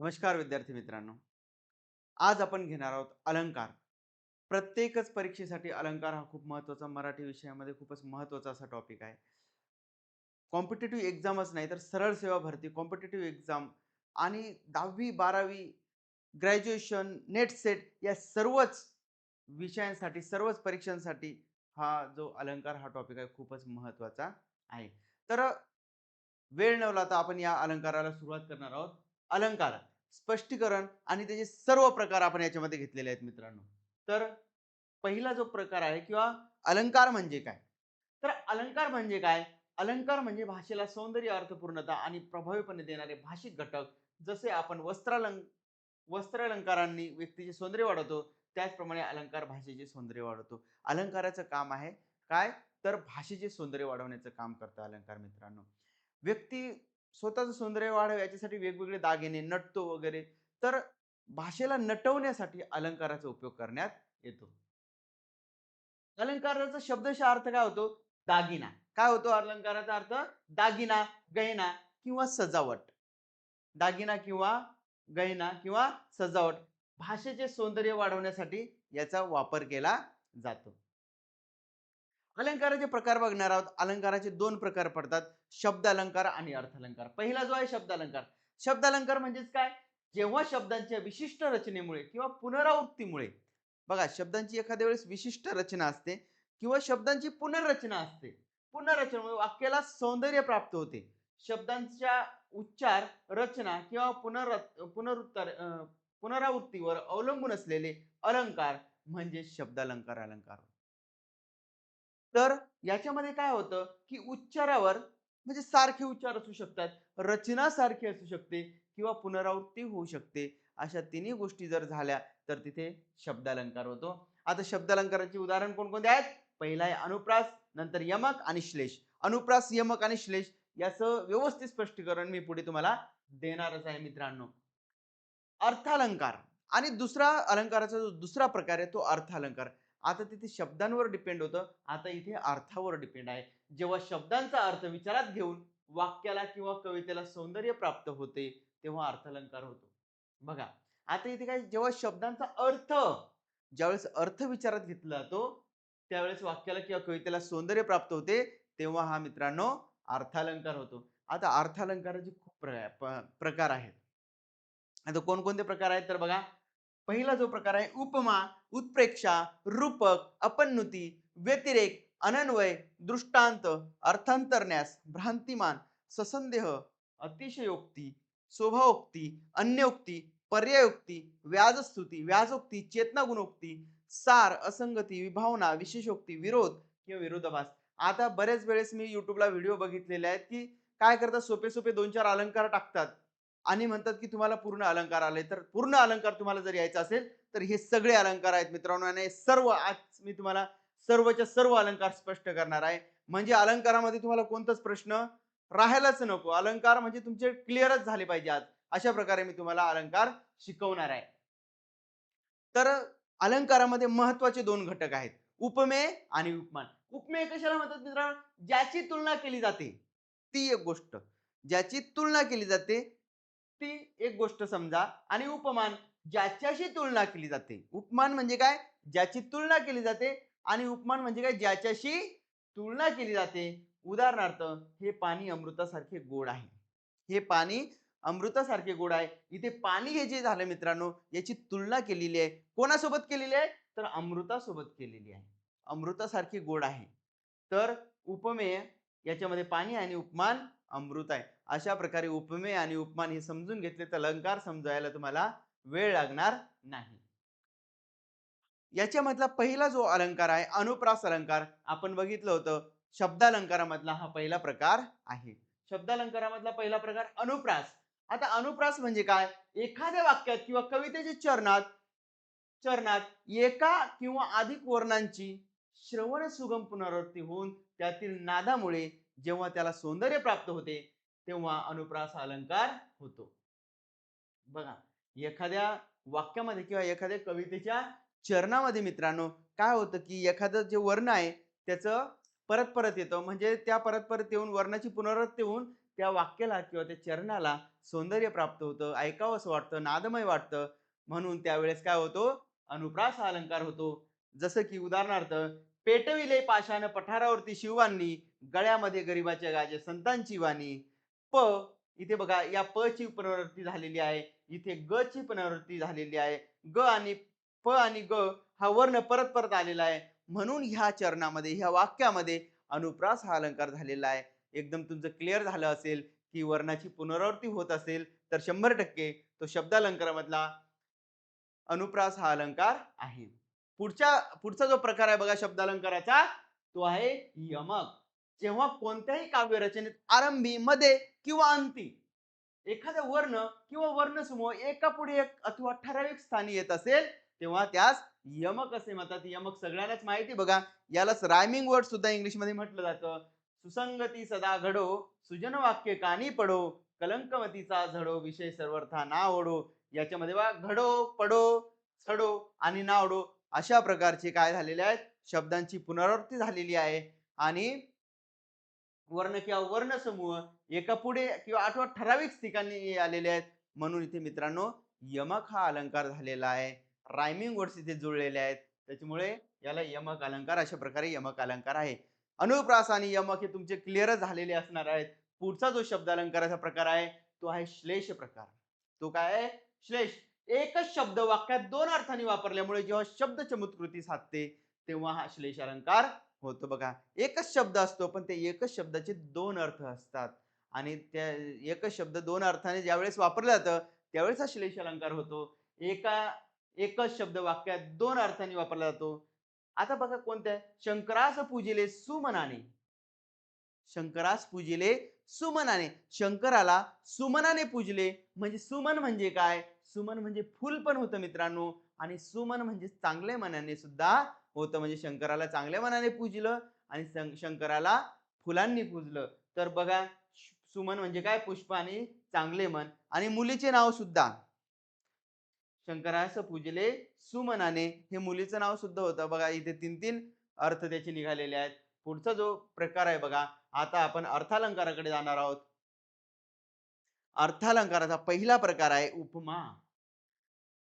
नमस्कार विद्यार्थी मित्रांनो. आज आपण घेणार आहोत अलंकार. प्रत्येकच परीक्षेसाठी अलंकार हा खूप महत्त्वाचा मराठी विषयामध्ये खूपच महत्त्वाचा असा टॉपिक आहे. कॉम्पिटेटिव्ह एक्झामच नाही तर सरळ सेवा भरती कॉम्पिटेटिव्ह एक्झाम आणि दहावी बारावी ग्रॅज्युएशन नेट सेट या सर्वच विषयांसाठी सर्वच परीक्षांसाठी हा जो अलंकार हा टॉपिक आहे खूपच महत्त्वाचा आहे. तर वेळ नवला तर आपण या अलंकाराला सुरुवात करणार आहोत. अलंकार स्पष्टीकरण आणि त्याचे सर्व प्रकार आपण याच्यामध्ये घेतलेले आहेत मित्रांनो. तर पहिला जो प्रकार आहे किंवा अलंकार म्हणजे काय? तर अलंकार म्हणजे काय? अलंकार म्हणजे भाषेला सौंदर्य अर्थपूर्णता आणि प्रभावीपणे देणारे भाषिक घटक. जसे आपण वस्त्रालं वस्त्रालंकारांनी व्यक्तीचे सौंदर्य वाढवतो त्याचप्रमाणे अलंकार भाषेचे सौंदर्य वाढवतो. अलंकाराचं काम आहे काय? तर भाषेचे सौंदर्य वाढवण्याचं काम करतं अलंकार मित्रांनो. व्यक्ती स्वतःचं सौंदर्य वाढावं याच्यासाठी वेगवेगळे दागिने नटतो वगैरे. तर भाषेला नटवण्यासाठी अलंकाराचा उपयोग करण्यात येतो. अलंकाराचा शब्दशः अर्थ काय होतो? दागिना. काय होतो अलंकाराचा अर्थ? दागिना गहिना किंवा सजावट. दागिना किंवा गहिना किंवा सजावट. भाषेचे सौंदर्य वाढवण्यासाठी याचा वापर केला जातो. अलंकाराचे प्रकार बघणार आहोत. अलंकाराचे दोन प्रकार पडतात. शब्द अलंकार आणि अर्थ अलंकार पहिला जो आहे शब्द अलंकार शब्द अलंकार म्हणजेच काय? जेव्हा शब्दांच्या विशिष्ट रचनेमुळे किंवा पुनरावृत्तीमुळे बघा शब्दांची एखाद्या वेळेस विशिष्ट रचना असते किंवा शब्दांची पुनर्रचना असते. पुनर्रचनामुळे वाक्याला सौंदर्य प्राप्त होते. शब्दांच्या उच्चार रचना किंवा पुनर पुनरुत्तर पुनरावृत्तीवर अवलंबून असलेले अलंकार म्हणजे शब्दालंकार अलंकार तर याच्यामध्ये काय होतं की उच्चारावर म्हणजे सारखे उच्चार असू शकतात रचना सारखी असू शकते किंवा पुनरावृत्ती होऊ शकते. अशा तिन्ही गोष्टी जर झाल्या तर तिथे शब्दालंकार होतो. आता शब्दालंकाराची उदाहरण कोणकोणते आहेत? पहिला आहे अनुप्रास नंतर यमक आणि श्लेष. अनुप्रास यमक आणि श्लेष याचं व्यवस्थित स्पष्टीकरण मी पुढे तुम्हाला देणारच आहे मित्रांनो. अर्थालंकार आणि दुसरा अलंकाराचा जो दुसरा प्रकार आहे तो अर्थालंकार. आता तिथे शब्दांवर डिपेंड होतं. आता इथे अर्थावर डिपेंड आहे. जेव्हा शब्दांचा अर्थ विचारात घेऊन वाक्याला किंवा कवितेला सौंदर्य प्राप्त होते तेव्हा अर्थालंकार होतो. बघा आता इथे काय जेव्हा शब्दांचा अर्थ ज्यावेळेस अर्थ विचारात घेतला जातो त्यावेळेस वाक्याला किंवा कवितेला सौंदर्य प्राप्त होते तेव्हा हा मित्रांनो अर्थालंकार होतो. आता अर्थालंकाराचे खूप प्रकार आहेत. आता कोणकोणते प्रकार आहेत तर बघा पहिला जो प्रकार आहे उपमा उत्प्रेक्षा रूपक अपन्नुती व्यतिरेक अनन्वय दृष्टांत अर्थांतरण्यास भ्रांतिमान ससंदेह अतिशयोक्ती शोभाोक्ती अन्योक्ती पर्यायोक्ती व्याजस्तुती व्याजोक्ती चेतना गुणोक्ती सार असंगती विभावना विशेषोक्ती विरोध किंवा विरोधाभास. आता बरेच वेळेस मी युट्यूबला व्हिडिओ बघितलेले आहेत की काय करतात? सोपे सोपे दोन चार अलंकार टाकतात. आणि म्हणतात की तुम्हाला पूर्ण अलंकार आले तर पूर्ण अलंकार तुम्हाला जर यायचा असेल तर हे सगळे अलंकार आहेत मित्रांनो. आणि सर्व आज मी तुम्हाला सर्वच्या सर्व अलंकार स्पष्ट करणार आहे. म्हणजे अलंकारामध्ये तुम्हाला कोणताच प्रश्न राहायलाच नको. अलंकार म्हणजे तुमचे क्लिअरच झाले पाहिजे आज. अशा प्रकारे मी तुम्हाला अलंकार शिकवणार आहे. तर अलंकारामध्ये महत्त्वाचे दोन घटक आहेत. उपमेय आणि उपमान. उपमेय कशाला म्हणतात मित्रांनो? ज्याची तुलना केली जाते. ती एक गोष्ट. ज्याची तुलना केली जाते ती एक गोष्ट समजा आणि उपमान ज्याच्याशी तुलना केली जाते. उपमान म्हणजे काय? ज्याची तुलना केली जाते आणि उपमान म्हणजे काय? ज्याच्याशी तुलना केली जाते. उदाहरणार्थ हे पाणी अमृतासारखे गोड आहे. हे पाणी अमृतासारखे गोड आहे. इथे पाणी हे जे झालं मित्रांनो याची तुलना केलेली आहे. कोणासोबत केलेली आहे? तर अमृतासोबत केलेली आहे. अमृतासारखी गोड आहे. तर उपमेय याच्यामध्ये पाणी आणि उपमान अमृत आहे. अशा प्रकारे उपमेय आणि उपमान हे समजून घेतले तर अलंकार समजायला तुम्हाला वेळ लागणार नाही. याच्यामधला पहिला जो अलंकार आहे अनुप्रास अलंकार आपण बघितलं होतं शब्दालंकारामधला हा पहिला प्रकार आहे. शब्दालंकारामधला पहिला प्रकार अनुप्रास. आता अनुप्रास म्हणजे काय? एखाद्या वाक्यात किंवा कवितेच्या चरणात चरणात एका किंवा अधिक वर्णांची श्रवण सुगम पुनरावृत्ती होऊन त्यातील नादामुळे जेव्हा त्याला सौंदर्य प्राप्त होते तेव्हा अनुप्रास अलंकार होतो. बघा एखाद्या वाक्यामध्ये किंवा एखाद्या कवितेच्या चरणामध्ये मित्रांनो काय होतं की एखादं जे वर्ण आहे त्याचं परत परत येतं. म्हणजे त्या परत परत येऊन वर्णाची पुनरावृत्ती होऊन त्या वाक्याला किंवा त्या चरणाला सौंदर्य प्राप्त होतं ऐकावंसं वाटतं नादमय वाटतं. म्हणून त्यावेळेस काय होतो? अनुप्रास हा अलंकार होतो. जसं की उदाहरणार्थ पेटविले पाषाण पठारावरती शिवांनी गळ्यामध्ये गरिबाच्या गाजे संतांची वाणी. प इथे बघा या प ची पुनरावृत्ती झालेली आहे. इथे ग ची पुनरावृत्ती झालेली आहे. ग आणि प आणि ग हा वर्ण परत परत आलेला आहे. म्हणून ह्या चरणामध्ये ह्या वाक्यामध्ये अनुप्रास हा अलंकार झालेला आहे. एकदम तुमचं क्लिअर झालं असेल की वर्णाची पुनरावृत्ती होत असेल तर शंभर टक्के तो शब्दालंकारामधला अनुप्रास हा अलंकार आहे. पुढच्या पुढचा जो प्रकार आहे बघा शब्दालंकाराचा तो आहे यमक. जेव्हा कोणत्याही काव्य रचनेत आरंभी मध्ये किंवा अंती एखादा वर्ण किंवा वर्णसमूह एका पुढे एक अथवा ठराविक स्थानी येत असेल तेव्हा त्यास यमक असे म्हणतात. यमक सगळ्यांनाच माहिती बघा. यालाच रायमिंग वर्ड सुद्धा इंग्लिशमध्ये म्हटलं जातं. सुसंगती सदा घडो सुजन वाक्य कानी पडो कलंकमतीचा झडो विषय सर्वर्था ना ओढो. याच्यामध्ये बघा घडो पडो सडो आणि ना ओढो अशा प्रकारचे काय झालेले आहेत? शब्दांची पुनरावृत्ती झालेली आहे. आणि वर्ण किंवा वर्ण समूह एका पुढे किंवा आठवा ठराविक ठिकाणी आलेले आहेत. म्हणून इथे मित्रांनो यमक हा अलंकार झालेला आहे. रायमिंग वर्ड्स इथे जुळलेले आहेत. त्याच्यामुळे याला यमक अलंकार अशा प्रकारे यमक अलंकार आहे. अनुप्रास आणि यमक हे तुमचे क्लिअर झालेले असणार आहेत. पुढचा जो शब्द अलंकाराचा प्रकार आहे तो आहे श्लेष प्रकार. तो काय आहे? श्लेष. एकच शब्द वाक्यात दोन अर्थांनी वापरल्यामुळे जेव्हा शब्द चमत्कृती साधते तेव्हा हा श्लेष अलंकार होतो बघा. एकच शब्द असतो पण ते एकच शब्दाचे दोन अर्थ असतात. आणि त्या एकच शब्द दोन अर्थाने ज्यावेळेस वापरला जातं त्यावेळेस हा श्लेष अलंकार होतो. एका एकच शब्द वाक्यात दोन अर्थाने वापरला जातो. आता बघा कोणत्या? शंकरास पूजिले सुमनाने. शंकरास पूजिले सुमनाने. शंकराला सुमनाने पूजले. म्हणजे सुमन म्हणजे काय? सुमन म्हणजे फुल पण होतं मित्रांनो. आणि सुमन म्हणजे चांगल्या मनाने सुद्धा होतं. म्हणजे शंकराला चांगल्या मनाने पूजलं आणि शंकराला फुलांनी पूजलं. तर बघा सुमन म्हणजे काय? पुष्प आणि चांगले मन. आणि मुलीचे नाव सुद्धा. शंकरास पूजले सुमनाने. हे मुलीचं नाव सुद्धा होतं. बघा इथे तीन तीन अर्थ त्याचे निघालेले आहेत. पुढचा जो प्रकार आहे बघा आता आपण अर्थालंकाराकडे जाणार आहोत. अर्थालंकाराचा पहिला प्रकार आहे उपमा.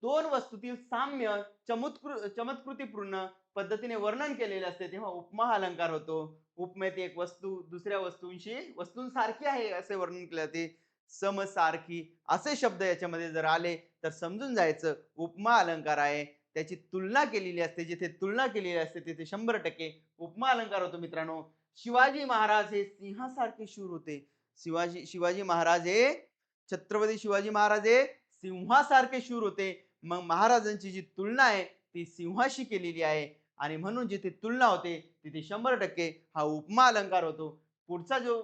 दोन वस्तूतील साम्य चमत्कृ चमत्कृतीपूर्ण पद्धतीने वर्णन केलेले असते तेव्हा उपमा हा अलंकार होतो. उपमेत एक वस्तू दुसऱ्या वस्तूंशी वस्तूंसारखी आहे असे वर्णन केले जाते. समसारखी असे शब्द याच्यामध्ये जर आले तर समजून जायचं उपमा अलंकार आहे. त्याची तुलना केलेली असते जिथे तुलना केलेली असते तिथे शंभर टक्के उपमा अलंकार होतो मित्रांनो. शिवाजी महाराज हे सिंहासारखे शूर होते. शिवाजी शिवाजी महाराज हे छत्रपती शिवाजी महाराज हे सिंहासारखे शूर होते. मग महाराजांची जी तुलना आहे ती सिंहाशी केलेली आहे. आणि म्हणून जिथे तुलना होते तिथे शंभर टक्के हा उपमा अलंकार होतो. पुढचा जो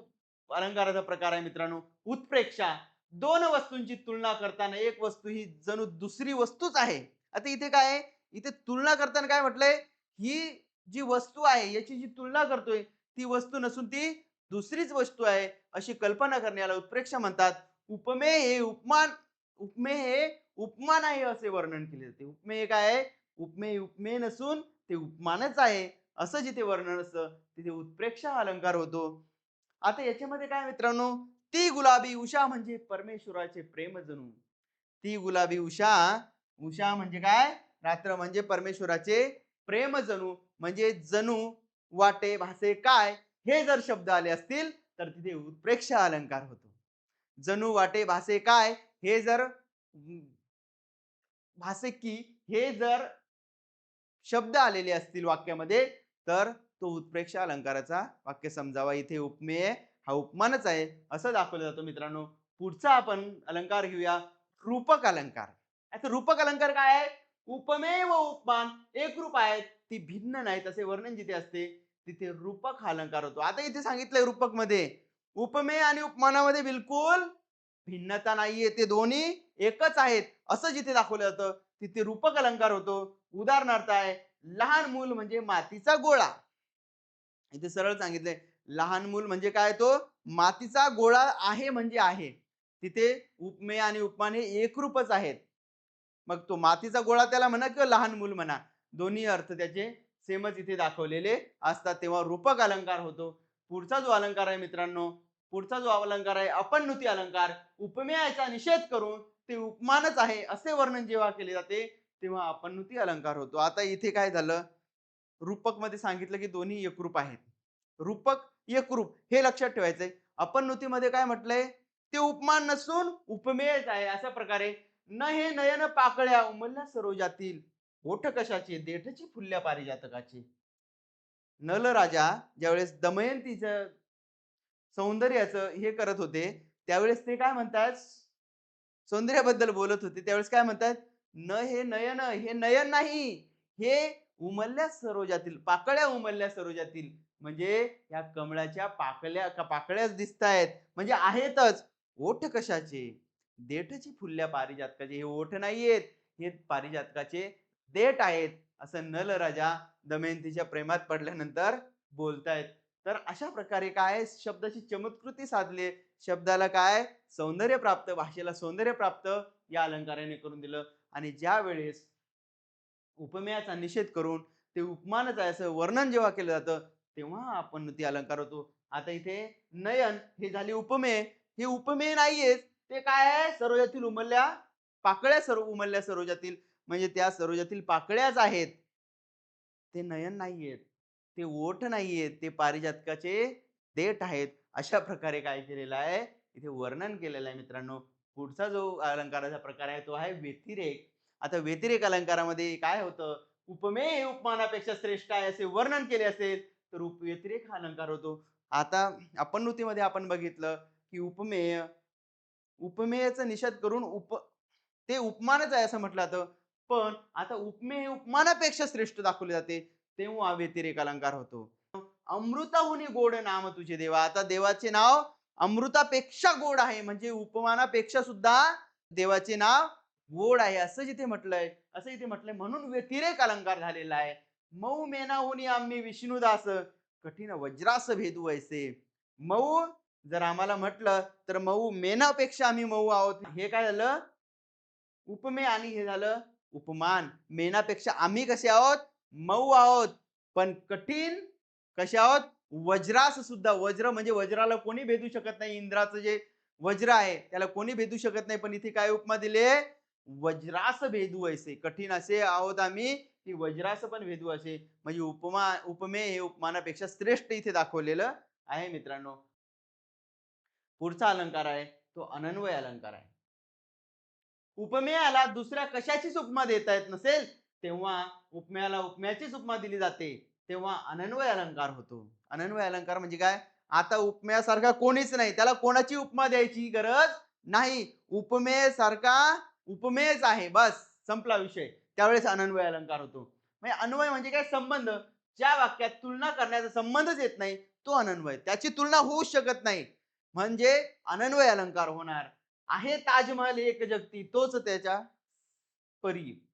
अलंकाराचा प्रकार आहे मित्रांनो उत्प्रेक्षा. दोन वस्तूंची तुलना करताना एक वस्तू ही जणू दुसरी वस्तूच आहे. आता इथे काय आहे? इथे तुलना करताना काय म्हटलंय? ही जी वस्तू आहे याची जी तुलना करतोय ती वस्तू नसून ती दुसरीच वस्तू आहे अशी कल्पना करण्याला उत्प्रेक्षा म्हणतात. उपमे हे उपमान उपमे हे उपमान आहे असे वर्णन केले जाते. उपमे हे काय आहे? उपमे उपमे नसून ते उपमानच आहे असं जिथे वर्णन असतं तिथे उत्प्रेक्षा हा अलंकार होतो. आता याच्यामध्ये काय मित्रांनो? ती गुलाबी उषा म्हणजे परमेश्वराचे प्रेम जणू. ती गुलाबी उषा उषा म्हणजे काय? रात्र म्हणजे परमेश्वराचे प्रेम जणू. म्हणजे जणू वाटे भासे काय? हे जर शब्द आले असतील तर तिथे उत्प्रेक्षा अलंकार होतो. जणू वाटे भासे काय? हे जर भासे की हे जर शब्द आलेले असतील वाक्यामध्ये तर तो उत्प्रेक्षा अलंकाराचा वाक्य समजावा. इथे उपमेय हा उपमानच आहे. असं दाखवलं जातो मित्रांनो. पुढचा आपण अलंकार घेऊया. रूपक अलंकार. आता रूपक अलंकार काय आहे? उपमेय व उपमान. एक रूप आहेत ती भिन्न नाहीत असे वर्णन जिथे असते तिथे रूपक हा अलंकार होतो. आता इथे सांगितलंय रूपकमध्ये उपमेय आणि उपमानामध्ये बिलकुल भिन्नता नाहीये. ते दोन्ही एकच आहेत. असं जिथे दाखवलं जातं तिथे रूपक अलंकार होतो. उदाहरणार्थ आहे लहान मूल म्हणजे मातीचा गोळा. इथे सरळ सांगितलंय लहान मूल म्हणजे काय तो? मातीचा गोळा आहे म्हणजे आहे. तिथे उपमेय आणि उपमान हे एकरूपच आहेत. मग तो मातीचा गोळा त्याला म्हणा किंवा लहान मूल म्हणा दोन्ही अर्थ त्याचे सेमच इथे दाखवलेले असतात. तेव्हा रूपक अलंकार होतो. पुढचा जो अलंकार आहे मित्रांनो पुढचा जो अलंकार आहे अपन्नुती अलंकार उपमेयाचा निषेध करून ते उपमानच आहे असे वर्णन जेव्हा केले जाते तेव्हा आपण ती अलंकार होतो. आता इथे काय झालं? रूपकमध्ये सांगितलं की दोन्ही एकरूप आहेत. रूपक एकरूप हे लक्षात ठेवायचंय. अपन्नुतीमध्ये काय म्हटलंय? ते उपमान नसून उपमेयच आहे अशा प्रकारे. न हे नयन पाकळ्या उमलल्या सरोजातील. ओठ कशाचे? देठची फुलल्या पारिजातकाचे. नल राजा ज्यावेळेस दमयंतीचं सौंदर्याचं हे करत होते त्यावेळेस ते काय म्हणतात? सौंदर्याबद्दल बोलत होते. त्यावेळेस काय म्हणतात? न हे नयन हे नयन नाही. हे उमलल्या सरोजातील पाकळ्या उमलल्या सरोजातील. म्हणजे या कमळाच्या पाकळ्या पाकळ्याच दिसत आहेत म्हणजे आहेतच. ओठ कशाचे? देठची फुलल्या पारिजातकाचे. हे ओठ नाहीयेत. हे पारिजातकाचे देठ आहेत. असं नल राजा दमयंतीच्या प्रेमात पडल्यानंतर बोलतायत. तर अशा प्रकारे काय शब्दाची चमत्कृती साधली. शब्दाला काय सौंदर्य प्राप्त भाषेला सौंदर्य प्राप्त या अलंकाराने करून दिलं. आणि ज्या वेळेस उपमेयाचा निषेध करून ते उपमानच आहे असं वर्णन जेव्हा केलं जातं तेव्हा आपण ती अलंकार होतो. आता इथे नयन हे झाले उपमेय हे उपमेय नाहीये ते काय आहे? सरोजातील उमलल्या पाकळ्या सर्व उमलल्या सरोजातील. म्हणजे त्या सरोजातील पाकळ्याच आहेत. ते नयन नाहीयेत. ते ओठ नाहीयेत. ते पारिजातकाचे देठ आहेत. अशा प्रकारे काय केलेलं आहे? इथे वर्णन केलेलं आहे मित्रांनो. पुढचा जो अलंकाराचा प्रकार आहे तो आहे व्यतिरेक. आता व्यतिरेक अलंकारामध्ये काय होतं? उपमेय उपमानापेक्षा श्रेष्ठ आहे असे वर्णन केले असेल तर उप व्यतिरेक हा अलंकार होतो. आता अपन्नुतीमध्ये आपण बघितलं की उपमेय उपमेयाचा निषेध करून उप ते उपमानच आहे असं म्हटलं जातं. पण आता उपमेय उपमानापेक्षा श्रेष्ठ दाखवले जाते तेव्हा व्यतिरेक अलंकार होतो. अमृताहुनी गोड नाम तुझे देवा. आता देवाचे नाव अमृतापेक्षा गोड आहे म्हणजे उपमानापेक्षा सुद्धा देवाचे नाव गोड आहे असं जिथे म्हटलंय असं इथे म्हटलंय. म्हणून व्यतिरेक अलंकार झालेला आहे. मऊ मेनाहुनी आम्ही विष्णुदास कठीण वज्रास भेदू ऐसे मऊ जर आम्हाला म्हटलं तर मऊ मेनापेक्षा आम्ही मऊ आहोत. हे काय झालं? उपमे आणि हे झालं उपमान. मेनापेक्षा आम्ही कसे आहोत? मऊ आहोत. पण कठीण कसे आहोत? वज्रास सुद्धा वज्र म्हणजे वज्राला कोणी भेदू शकत नाही? इंद्राचं जे वज्र आहे त्याला कोणी भेदू शकत नाही? पण इथे काय उपमा दिले? वज्रास भेदू असे. कठीण असे आहोत आम्ही की वज्रास पण भेदू असे. म्हणजे उपमा उपमे हे उपमानापेक्षा श्रेष्ठ इथे दाखवलेलं आहे मित्रांनो. पुढचा अलंकार आहे तो अनन्वय अलंकार आहे. उपमेयाला दुसऱ्या कशाचीच उपमा देता येत नसेल तेव्हा उपमेयाला उपम्याचीच उपमा दिली जाते. तेव्हा अनन्वय अलंकार होतो. अनन्वय अलंकार म्हणजे काय? आता उपमेयासारखा कोणीच नाही. त्याला कोणाची उपमा द्यायची गरज नाही. उपमेय सारखा उपमेयच आहे. बस संपला विषय. त्यावेळेस अनन्वय अलंकार होतो. म्हणजे अन्वय म्हणजे काय? संबंध. ज्या वाक्यात तुलना करण्याचा संबंधच येत नाही तो अनन्वय. त्याची तुलना होऊच शकत नाही. म्हणजे अनन्वय अलंकार होणार. आहे ताजमहल एक जगती तोच त्याच्या परी.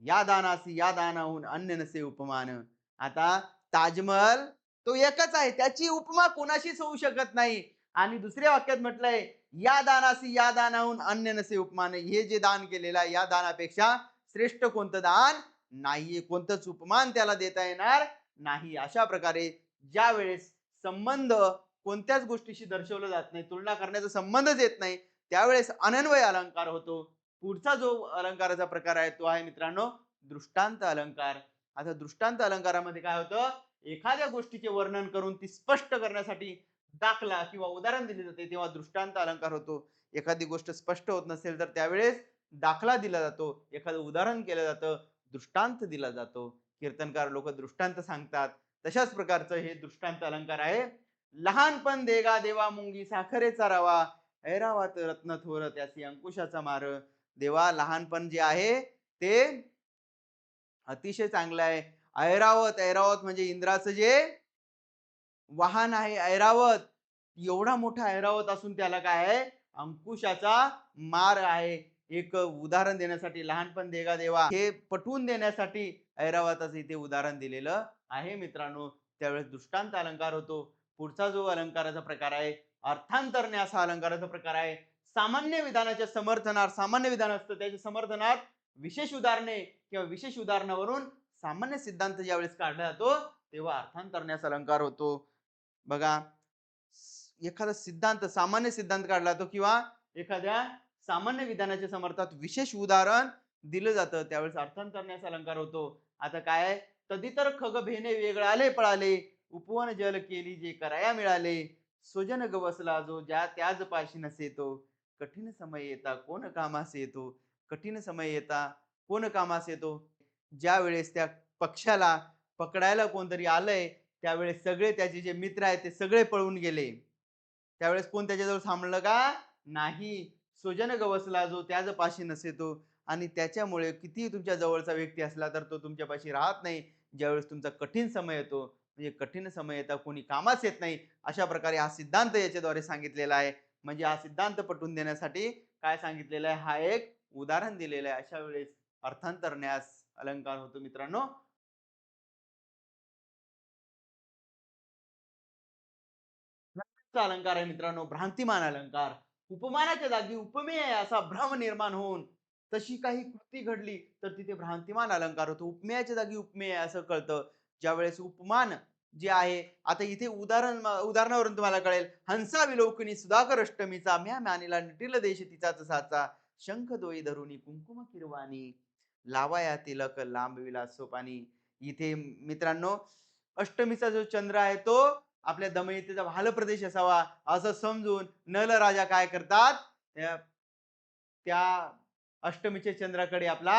या दानासी या दानाहून अन्य नसे उपमान. आता ताजमहल तो एकच आहे. त्याची उपमा कोणाशीच होऊ शकत नाही. आणि दुसऱ्या वाक्यात म्हटलंय या दानासी या दानाहून अन्य नसे उपमान. हे जे दान केलेलं आहे या दानापेक्षा श्रेष्ठ कोणतं दान? नाहीये. कोणतंच उपमान त्याला देता येणार नाही. अशा प्रकारे ज्या वेळेस संबंध कोणत्याच गोष्टीशी दर्शवलं जात नाही तुलना करण्याचा संबंधच येत नाही त्यावेळेस अनन्वय अलंकार होतो. पुढचा जो अलंकाराचा प्रकार आहे तो आहे मित्रांनो दृष्टांत अलंकार. आता दृष्टांत अलंकारामध्ये काय होतं? एखाद्या गोष्टीचे वर्णन करून ती स्पष्ट करण्यासाठी दाखला किंवा उदाहरण दिले जाते. तेव्हा दृष्टांत अलंकार होतो. एखादी गोष्ट स्पष्ट होत नसेल तर त्यावेळेस दाखला दिला जातो. एखादं उदाहरण केलं जातं दृष्टांत दिला जातो. कीर्तनकार लोक दृष्टांत सांगतात. तशाच प्रकारचं हे दृष्टांत अलंकार आहे. लहानपण देगा देवा मुंगी साखरेचा रवा. ऐरावात रत्न थोर त्यासी अंकुशाचा मार. देवा लहानपण जे आहे ते अतिशय चांगलं आहे. ऐरावत ऐरावत म्हणजे इंद्राचं जे वाहन आहे ऐरावत. एवढा मोठा ऐरावत असून त्याला काय आहे? अंकुशाचा मार आहे. एक उदाहरण देण्यासाठी लहानपण देगा देवा. हे पटवून देण्यासाठी ऐरावताचं इथे उदाहरण दिलेलं आहे मित्रांनो. त्यावेळेस दृष्टांत अलंकार होतो. पुढचा जो अलंकाराचा प्रकार आहे अर्थांतरणे असा अलंकाराचा प्रकार आहे. सामान्य विधानाच्या समर्थनार्थ सामान्य विधान असतं त्याच्या समर्थनात विशेष उदाहरणे किंवा विशेष उदाहरणावरून सामान्य सिद्धांत ज्यावेळेस काढला जातो तेव्हा अर्थांतरण्यास अलंकार होतो. बघा एखादा सिद्धांत सामान्य सिद्धांत काढला जातो किंवा एखाद्या सामान्य विधानाच्या समर्थात विशेष उदाहरण दिलं जातं त्यावेळेस अर्थांतरण्यास अलंकार होतो. आता काय तदितर खग भेने वेगळाले पळाले. उपवन जल केली जे कराया मिळाले. स्वजन गवसला जो ज्या त्याज पाशी नसे तो कठीण समय येता कोण कामास येतो. कठीण समय येता कोण कामास येतो? ज्या वेळेस त्या पक्षाला पकडायला कोणतरी आलंय त्यावेळेस सगळे त्याचे जे मित्र आहेत ते सगळे पळून गेले. त्यावेळेस कोण त्याच्याजवळ थांबलं का? नाही. सुजन गवसला जो त्याच पाशी नसे तो आणि त्याच्यामुळे कितीही तुमच्या जवळचा व्यक्ती असला तर तो तुमच्यापाशी राहत नाही. ज्यावेळेस तुमचा कठीण समय येतो म्हणजे कठीण समय येता कोणी कामास येत नाही अशा प्रकारे हा सिद्धांत याच्याद्वारे सांगितलेला आहे. म्हणजे हा सिद्धांत पटवून देण्यासाठी काय सांगितलेलं आहे? हा एक उदाहरण दिलेलं आहे अशा वेळेस अर्थांतरण्यास अलंकार होतो मित्रांनो. अलंकार आहे मित्रांनो भ्रांतिमान अलंकार. उपमानाच्या जागी उपमेय आहे असा भ्रम निर्माण होऊन तशी काही कृती घडली तर तिथे भ्रांतिमान अलंकार होतो. उपमेयाच्या जागी उपमेय आहे असं कळतं. ज्यावेळेस उपमान जे आहे आता इथे उदाहरण उदाहरणावरून तुम्हाला कळेल. हंसा विलोकनी सुधाकर अष्टमीचा म्या म्यानीला निटील देश तिचा तसाचा. शंख दोई धरुनी कुंकुम किरवानी लावाया तिलक लांबविला सोपानी इथे मित्रांनो अष्टमीचा जो चंद्र आहे तो आपल्या दमयतेचा भाल प्रदेश असावा असं समजून नल राजा काय करतात? त्या त्या अष्टमीच्या चंद्राकडे आपला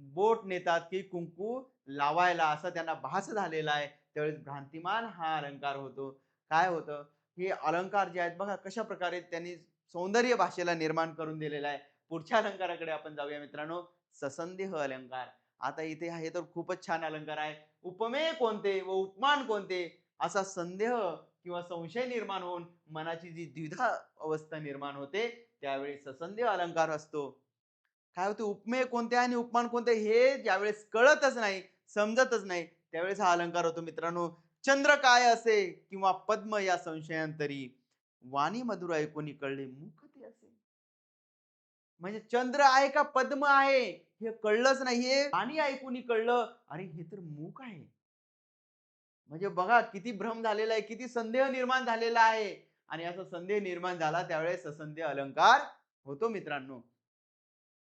बोट नेतात की कुंकू लावायला असं त्यांना भास झालेला आहे. त्यावेळेस भ्रांतिमान हा अलंकार होतो. काय होतं? हे अलंकार जे आहेत बघा कशा प्रकारे त्यांनी सौंदर्य भाषेला निर्माण करून दिलेला आहे. पुढच्या अलंकाराकडे आपण जाऊया मित्रांनो. ससंदेह अलंकार. आता इथे हे तर खूपच छान अलंकार आहे. उपमेय कोणते व उपमान कोणते? असा संदेह किंवा संशय निर्माण होऊन मनाची जी द्विधा अवस्था निर्माण होते त्यावेळी ससंदेह अलंकार असतो. काय होते? उपमेय कोणते आणि उपमान कोणते हे ज्यावेळेस कळतच नाही समजतच नाही त्यावेळेस हा अलंकार होतो मित्रांनो. चंद्र काय असे किंवा पद्म या संशयांतरी. वाणी मधुर ऐकून कळले मुख म्हणजे चंद्र आहे का पद्म आहे हे कळलंच नाहीये. आणि ऐकून कळलं? अरे हे तर मुख आहे. म्हणजे बघा किती भ्रम झालेला आहे किती संदेह निर्माण झालेला आहे. आणि असा संदेह निर्माण झाला त्यावेळेस ससंदेह अलंकार होतो मित्रांनो.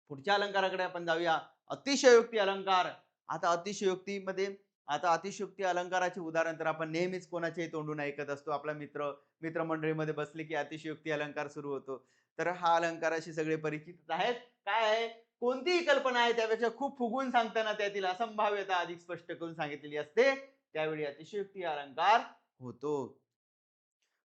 पुढच्या अलंकाराकडे आपण जाऊया. अतिशयोक्ती अलंकार. आता अतिशयोक्तीमध्ये आता अतिशयोक्ती अलंकाराचे उदाहरण तर आपण नेहमीच कोणाच्याही तोंडून ऐकत असतो. आपला मित्र मित्रमंडळीमध्ये बसले की अतिशयोक्ती अलंकार सुरू होतो. तर हा अलंकाराशी सगळे परिचितच आहेत. काय आहे? कोणतीही कल्पना आहे त्यापेक्षा खूप फुगून सांगताना त्यातील असंभाव्यता अधिक स्पष्ट करून सांगितलेली असते. त्यावेळी अतिशयोक्ती अलंकार होतो.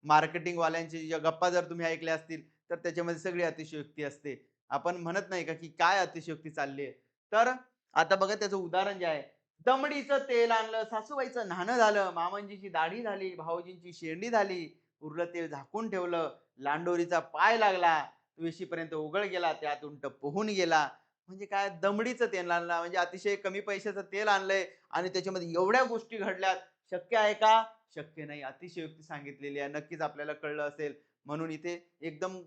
मार्केटिंग वाल्यांची ज्या गप्पा जर तुम्ही ऐकल्या असतील तर त्याच्यामध्ये सगळी अतिशयोक्ती असते. आपण म्हणत नाही का की काय अतिशयोक्ती चालली आहे? तर आता बघा त्याचं उदाहरण जे आहे. दमडीचं तेल आणलं सासूबाईचं नाणं झालं मामंजीची दाढी झाली भाऊजींची शेंडी झाली उरलं तेल झाकून ठेवलं लांडोरीचा पाय लागला वेशीपर्यंत उघड गेला त्यातून पोहून गेला. म्हणजे काय दमडीचं तेल आणलं म्हणजे अतिशय कमी पैशाचं तेल आणलंय आणि त्याच्यामध्ये एवढ्या गोष्टी घडल्यात. शक्य आहे का? शक्य नाही. अतिशयोक्ती सांगितलेली आहे. नक्कीच आपल्याला कळलं असेल. म्हणून इथे एकदम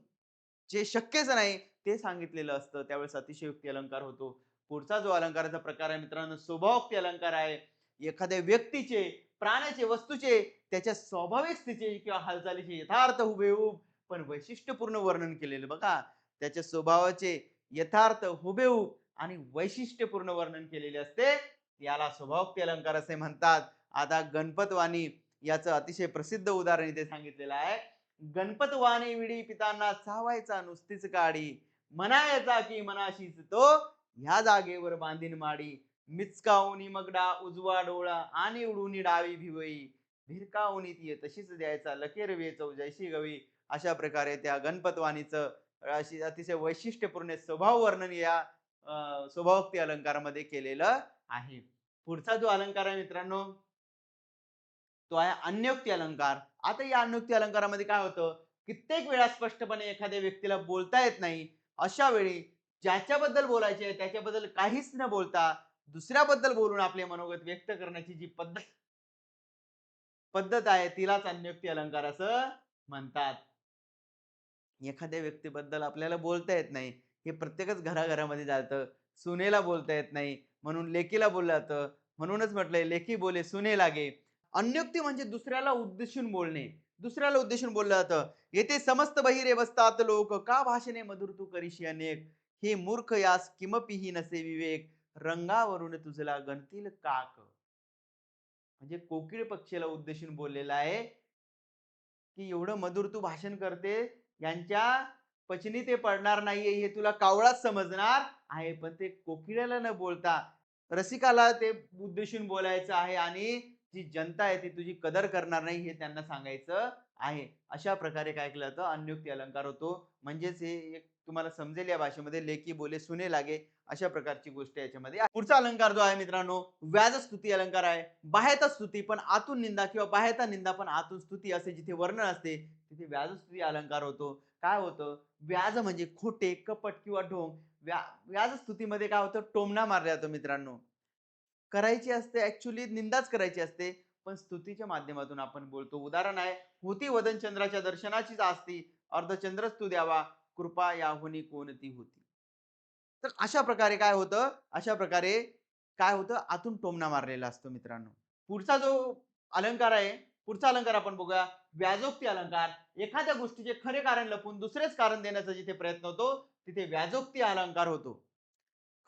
जे शक्यच नाही ते सांगितलेलं असतं. त्यावेळेस अतिशयोक्ती अलंकार होतो. पुढचा जो अलंकाराचा प्रकार आहे मित्रांनो स्वभावोक्ती अलंकार आहे. एखाद्या व्यक्तीचे प्राण्याचे वस्तूचे त्याच्या स्वाभाविक स्थितीचे किंवा हालचालीचे यथार्थ हुबेहूब पण वैशिष्ट्यपूर्ण वर्णन केलेलं बघा त्याच्या स्वभावाचे यथार्थ हुबेहूब आणि वैशिष्ट्यपूर्ण वर्णन केलेले असते. याला स्वभावोक्ती अलंकार असे म्हणतात. आता गणपतवाणी याचं अतिशय प्रसिद्ध उदाहरण इथे सांगितलेलं आहे. गणपतवाणी विडी पितांना चावायचा नुसतीच काडी मनायचा की मनाशीच तो ह्या जागेवर बांधीन माडी मिचकावून मगडा उजवा डोळा आणि उडूनी डावी भिवई. भिरकावनी ती तशीच द्यायचा. लकेर वेचव जैशी गवी. अशा प्रकारे त्या गणपतवाणीचं अशी अतिशय वैशिष्ट्यपूर्ण स्वभाव वर्णन या स्वभावोक्ती अलंकारामध्ये केलेलं आहे. पुढचा जो अलंकार आहे मित्रांनो तो आहे अन्योक्ती अलंकार. आता या अन्योक्ती अलंकारामध्ये काय होतं? कित्येक वेळा स्पष्टपणे एखाद्या व्यक्तीला बोलता येत नाही. अशा वेळी ज्याच्याबद्दल बोलायचे त्याच्याबद्दल काहीच न बोलता दुसऱ्याबद्दल बोलून आपले मनोगत व्यक्त करण्याची जी पद्धत पद्धत आहे तिलाच अन्योक्ती अलंकार असं म्हणतात. एखाद्या व्यक्तीबद्दल आपल्याला बोलता येत नाही. हे प्रत्येकच घराघरामध्ये जातं सुनेला बोलता येत नाही. म्हणून लेकीला बोललं जातं. म्हणूनच म्हटलंय लेखी बोले सुने लागे. अन्योक्ती म्हणजे दुसऱ्याला उद्देशून बोलणे. दुसऱ्याला उद्देशून बोललं जातं. येथे समस्त बहिरे बसतात लोक. का भाषणे मधुर तू करीशी अनेक? हे मूर्ख यास किमपीही नसे विवेक. रंगावरून तुझला गणतील काक. म्हणजे कोकिळ पक्षीला उद्देशून बोललेला आहे की एवढं मधुर तू भाषण करते यांच्या पचनी ते पडणार नाहीये हे तुला कावळाच समजणार आहे. पण ते कोकिळाला न बोलता रसिकाला ते उद्देशून बोलायचं आहे आणि जी जनता आहे ती तुझी कदर करणार नाही हे त्यांना सांगायचं आहे. अशा प्रकारे काय केलं जातं? अन्युक्ती अलंकार होतो. म्हणजेच हे एक तुम्हाला समजेल या भाषेमध्ये लेखी बोले सुने लागे अशा प्रकारची गोष्ट याच्यामध्ये. पुढचा अलंकार जो आहे मित्रांनो व्याज स्तुती अलंकार आहे. बाह्यता स्तुती पण आतून निंदा किंवा बाह्यता निंदा पण आतून स्तुती असे जिथे वर्णन असते तिथे व्याज स्तुती अलंकार होतो. काय होतं? व्याज म्हणजे खोटे कपट किंवा ढोंग. व्या व्याज स्तुतीमध्ये काय होतं? टोमणा मारला जातो मित्रांनो. करायची असते ऍक्च्युली निंदाच करायची असते पण स्तुतीच्या माध्यमातून आपण बोलतो. उदाहरण आहे होती वदन चंद्राच्या दर्शनाचीच असती अर्धचंद्रच तू द्यावा. कृपा याहुनी कोणती होती? तर अशा प्रकारे काय होतं? अशा प्रकारे काय होतं? आतून टोमणा मारलेला असतो मित्रांनो. पुढचा जो अलंकार आहे पुढचा अलंकार आपण बघूया. व्याजोक्ती अलंकार. एखाद्या गोष्टीचे खरे कारण लपून दुसरेच कारण देण्याचा जिथे प्रयत्न होतो तिथे व्याजोक्ती अलंकार होतो.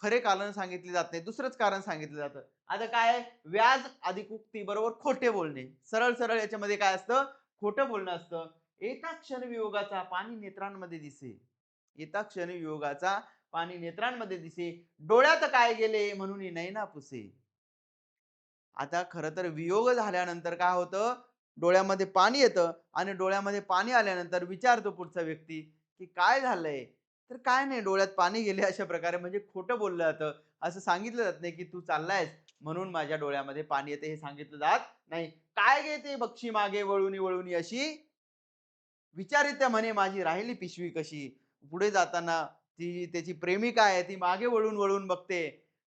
खरे कारण सांगितले जात नाही दुसरंच कारण सांगितलं जातं. आता काय? आहे? व्याज अधिक उक्ती बरोबर खोटे बोलणे. सरळ सरळ याच्यामध्ये काय असतं? खोटं बोलणं असतं. येता क्षण वियोगाचा पाणी नेत्रांमध्ये दिसे. येता क्षण वियोगाचा पाणी नेत्रांमध्ये दिसे. डोळ्यात काय गेले म्हणून नैना पुसे. आता खर तर वियोग झाल्यानंतर काय होतं? डोळ्यामध्ये पाणी येतं आणि डोळ्यामध्ये पाणी आल्यानंतर विचारतो पुढचा व्यक्ती की काय झालंय? तर काय नाही डोळ्यात पाणी गेले अशा प्रकारे म्हणजे खोटं बोललं जातं. असं सांगितलं जात नाही की तू चाललायस म्हणून माझ्या डोळ्यामध्ये पाणी येते हे सांगितलं जात नाही. काय गे ते बक्षी मागे वळूनी वळूनी अशी विचारित्या म्हणे माझी राहिली पिशवी कशी? पुढे जाताना ती त्याची प्रेमिका आहे ती मागे वळून वळून बघते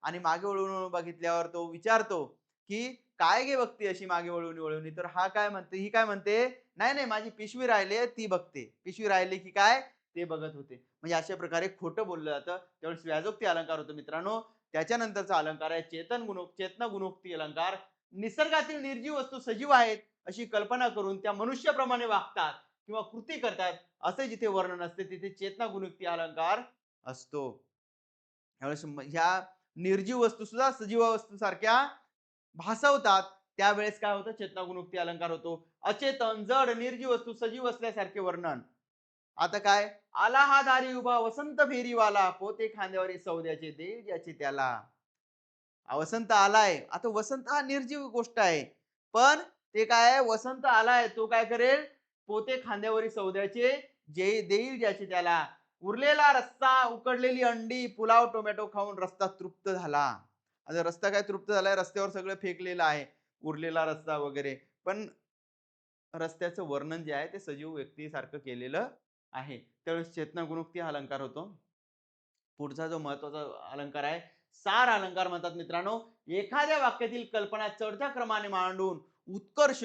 आणि मागे वळून वळून बघितल्यावर तो विचारतो की काय गे बघते अशी मागे वळून वळून? तर हा काय म्हणते ही काय म्हणते? नाही नाही माझी पिशवी राहिली ती बघते. पिशवी राहिली की काय? ते बघत होते. म्हणजे अशा प्रकारे खोटं बोललं जातं. त्यावेळेस व्याजोक्ती अलंकार होतो मित्रांनो. त्याच्यानंतरचा अलंकार आहे चेतन गुणोक् चेतना गुणोक्ती अलंकार. निसर्गातील निर्जीव वस्तू सजीव आहेत अशी कल्पना करून त्या मनुष्याप्रमाणे वागतात. किंवा कृती करतात असे जिथे वर्णन असते तिथे चेतना गुणोक्ती अलंकार असतो. त्यावेळेस ह्या निर्जीव वस्तू सुद्धा सजीव वस्तू सारख्या भासवतात. त्यावेळेस काय होतं? चेतना गुणुक्ती अलंकार होतो. अचेतन जड निर्जीव वस्तू सजीव असल्यासारखे वर्णन. आता काय? आला हा दारी उभा वसंत फेरीवाला पोते खांद्यावर सौद्याचे देव ज्याचे त्याला. वसंत आलाय. आता वसंत हा निर्जीव गोष्ट आहे. पण ते काय? वसंत आलाय तो काय करेल? पोते खांद्यावरी सौद्याचे जे देईल ज्याचे त्याला उरलेला रस्ता उकडलेली अंडी पुलाव टोमॅटो खाऊन रस्ता तृप्त झाला. आता रस्ता काय तृप्त झालाय? रस्त्यावर सगळं फेकलेलं आहे. उरलेला रस्ता वगैरे. पण रस्त्याचं वर्णन जे आहे ते सजीव व्यक्तीसारखं केलेलं आहे. त्यावेळेस चेतना गुणुक्ती हा अलंकार होतो. पुढचा जो महत्त्वाचा अलंकार आहे सार अलंकार म्हणतात मित्रांनो. एखाद्या वाक्यातील कल्पना चढत्या क्रमाने मांडून उत्कर्ष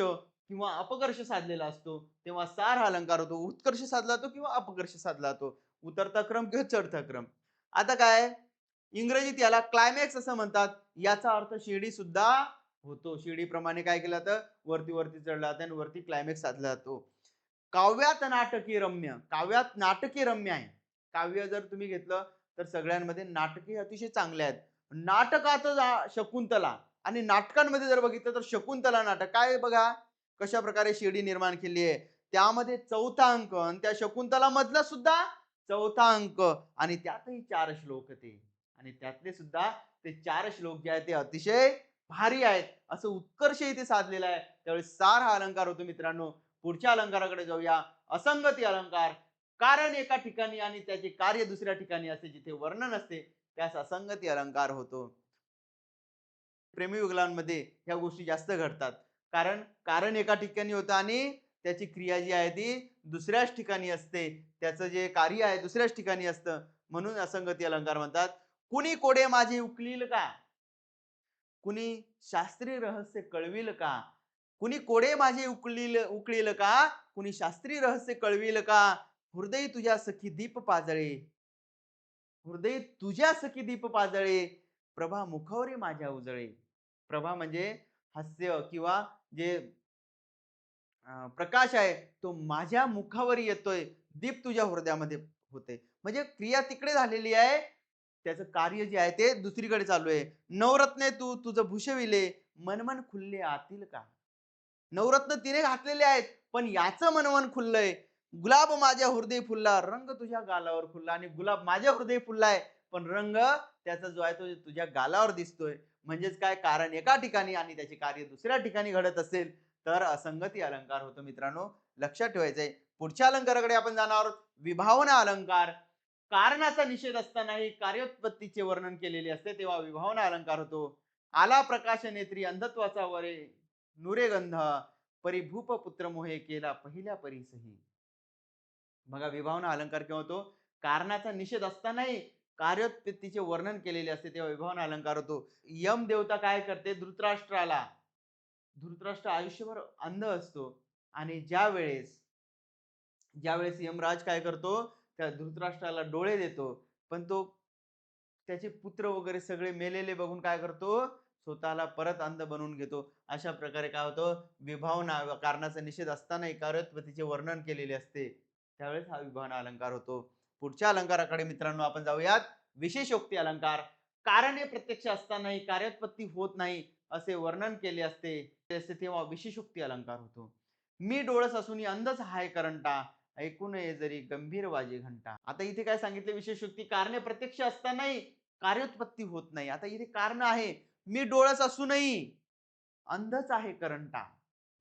किंवा अपकर्ष साधलेला असतो तेव्हा सार हा अलंकार होतो उत्कर्ष साधला जातो किंवा अपकर्ष साधला जातो. उतरता क्रम किंवा चढता क्रम. आता काय? इंग्रजीत याला क्लायमॅक्स असं म्हणतात. याचा अर्थ शिडी सुद्धा होतो. शिडीप्रमाणे काय केलं जातं? वरती वरती चढला जातं आणि वरती क्लायमॅक्स साधला जातो. काव्यात नाटकी रम्य काव्यात नाटकी रम्य आहे. काव्य जर तुम्ही घेतलं तर सगळ्यांमध्ये नाटके अतिशय चांगले आहेत. नाटकात शकुंतला आणि नाटकांमध्ये जर बघितलं तर शकुंतला नाटक. काय बघा? कशा प्रकारे शिर्डी निर्माण केली आहे? त्यामध्ये चौथा अंक आणि त्या शकुंतला मधला सुद्धा चौथा अंक. आणि त्यातही चार श्लोक ते. आणि त्यातले सुद्धा ते चार श्लोक जे आहेत ते अतिशय भारी आहेत. असं उत्कर्ष इथे साधलेलं आहे. त्यावेळी सार हा अलंकार होतो मित्रांनो. पुढच्या अलंकाराकडे जाऊया. असंगती अलंकार. कारण एका ठिकाणी आणि त्याचे कार्य दुसऱ्या ठिकाणी असते जिथे वर्णन असते त्यास असंगती अलंकार होतो. प्रेमी युगलांमध्ये ह्या गोष्टी जास्त घडतात. कारण कारण एका ठिकाणी होतं आणि त्याची क्रिया जी आहे ती दुसऱ्याच ठिकाणी असते. त्याचं जे कार्य आहे दुसऱ्याच ठिकाणी असतं. म्हणून असंगती अलंकार म्हणतात. कुणी कोडे माझे उकलील का? कुणी शास्त्रीय रहस्य कळविल का? कुणी कोडे माझे उकलील उकळील का? कुणी शास्त्रीय रहस्य कळविल का? हृदय तुझ्या सखी दीप पाजळे. हृदय तुझ्या सखी दीप पाजळे. प्रभा मुखावरी माझ्या उजळे. प्रभा म्हणजे हास्य किंवा जे प्रकाश आहे तो माझ्या मुखावर येतोय दीप तुझ्या हृदयामध्ये होते. म्हणजे क्रिया तिकडे झालेली आहे त्याचं कार्य जे आहे ते दुसरीकडे चालू आहे. नवरत्ने तू तुझं भूषविले मनमन खुलले आतील का? नवरत्न तिने घातलेले आहेत पण याचं मनमन खुललंय. गुलाब माझ्या हृदय फुलला रंग तुझ्या गालावर फुलला आणि गुलाब माझ्या हृदय फुललाय पण रंग त्याचा जो आहे तो तुझ्या गालावर दिसतोय. म्हणजेच काय? कारण एका ठिकाणी आणि त्याचे कार्य दुसऱ्या ठिकाणी घडत असेल तर असंगती अलंकार होतो मित्रांनो. लक्षात ठेवायचंय. पुढच्या अलंकाराकडे आपण जाणार आहोत. विभावना अलंकार. कारणाचा निषेध असतानाही कार्योत्पत्तीचे वर्णन केलेले असते तेव्हा विभावना अलंकार होतो. आला प्रकाश नेत्री अंधत्वाचा वरे नुरेगंध परिभूप पुत्र मोहे केला पहिल्या परीसही. बघा विभावना अलंकार केव्हा होतो कारणाचा निषेध असतानाही कार्योत्पत्तीचे वर्णन केलेले असते तेव्हा विभावना अलंकार होतो. यम देवता काय करते? धृतराष्ट्राला. धृतराष्ट्र आयुष्यभर अंध असतो. आणि ज्या वेळेस ज्यावेळेस यमराज काय करतो? त्या धृतराष्ट्राला डोळे देतो. पण तो त्याचे पुत्र वगैरे सगळे मेलेले बघून काय करतो? स्वतःला परत अंध बनवून घेतो. अशा प्रकारे काय होतं? विभावना कारणाचा निषेध असतानाही कार्योत्पत्तीचे वर्णन केलेले असते. त्यावेळेस हा विभावना अलंकार होतो. पुढच्या अलंकाराकडे मित्रांनो आपण जाऊयात. विशेषोक्ती अलंकार. कारणे प्रत्यक्ष असतानाही कार्योत्पत्ती होत नाही असे वर्णन केले असते. ते असते तेव्हा विशेषोक्ती अलंकार होतो. मी डोळस असून अंधच हाय करंटा ऐकून ये जरी गंभीर वाजे घंटा. आता इथे काय सांगितले विशेषोक्ती कारणे प्रत्यक्ष असतानाही कार्योत्पत्ती होत नाही. आता इथे कारण आहे मी डोळस असूनही अंधच आहे करंटा.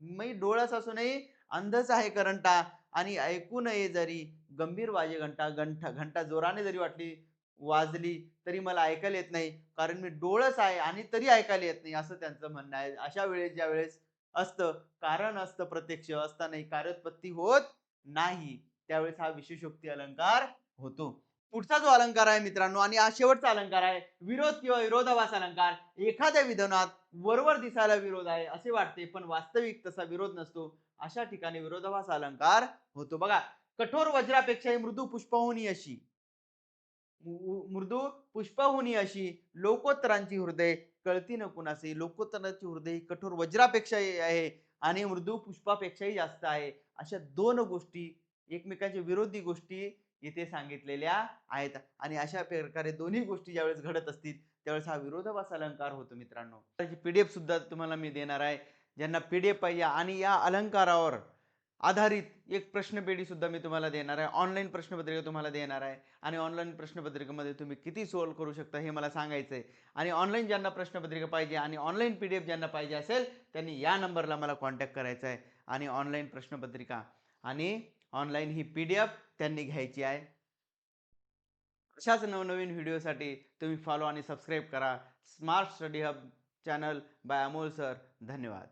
मी डोळस असूनही अंधच आहे करंटा आणि ऐकू नये जरी गंभीर वाजे घंटा घंटा घंटा जोराने जरी वाटली वाजली तरी मला ऐकायला येत नाही. कारण मी डोळस आहे आणि तरी ऐकायला येत नाही असं त्यांचं म्हणणं आहे. अशा वेळेस ज्या वेळेस असतं कारण असतं प्रत्यक्ष असतानाही कार्योत्पत्ती होत नाही. त्यावेळेस हा विशेषोक्ती अलंकार होतो. पुढचा जो अलंकार आहे मित्रांनो आणि हा शेवटचा अलंकार आहे विरोध किंवा विरोधाभास अलंकार एखाद्या विधानात वरवर दिसायला विरोध आहे असे वाटते पण वास्तविक तसा विरोध नसतो. अशा ठिकाणी विरोधाभास अलंकार होतो. बघा कठोर वज्रापेक्षाही मृदू पुष्पहुनी अशी. मृदू पुष्पहुनी अशी. लोकोत्तरांची हृदय कळती न कुणासे लोकोत्तरांची हृदय कठोर वज्रापेक्षाही आहे आणि मृदू पुष्पापेक्षाही जास्त आहे. अशा दोन गोष्टी एकमेकांच्या विरोधी गोष्टी इथे सांगितलेल्या आहेत आणि अशा प्रकारे दोन्ही गोष्टी ज्यावेळेस घडत असतील त्यावेळेस हा विरोधाभास अलंकार होतो मित्रांनो. त्याची पीडीएफ सुद्धा तुम्हाला मी देणार आहे. ज्यांना पीडीएफ पाहिजे आणि या अलंकारावर आधारित एक प्रश्नपेढी सुद्धा मी तुम्हाला देणार आहे. ऑनलाईन प्रश्नपत्रिका तुम्हाला देणार आहे. आणि ऑनलाईन प्रश्नपत्रिकेमध्ये तुम्ही किती सोल्व करू शकता हे मला सांगायचं आहे आणि ऑनलाईन ज्यांना प्रश्नपत्रिका पाहिजे आणि ऑनलाईन पी डी एफ ज्यांना पाहिजे असेल त्यांनी या नंबरला मला कॉन्टॅक्ट करायचा आहे आणि ऑनलाईन प्रश्नपत्रिका आणि ऑनलाईन ही पी डी एफ त्यांनी घ्यायची आहे. अशाच नवनवीन व्हिडिओसाठी तुम्ही फॉलो आणि सबस्क्राईब करा. Smart study hub channel by Amol sir. धन्यवाद.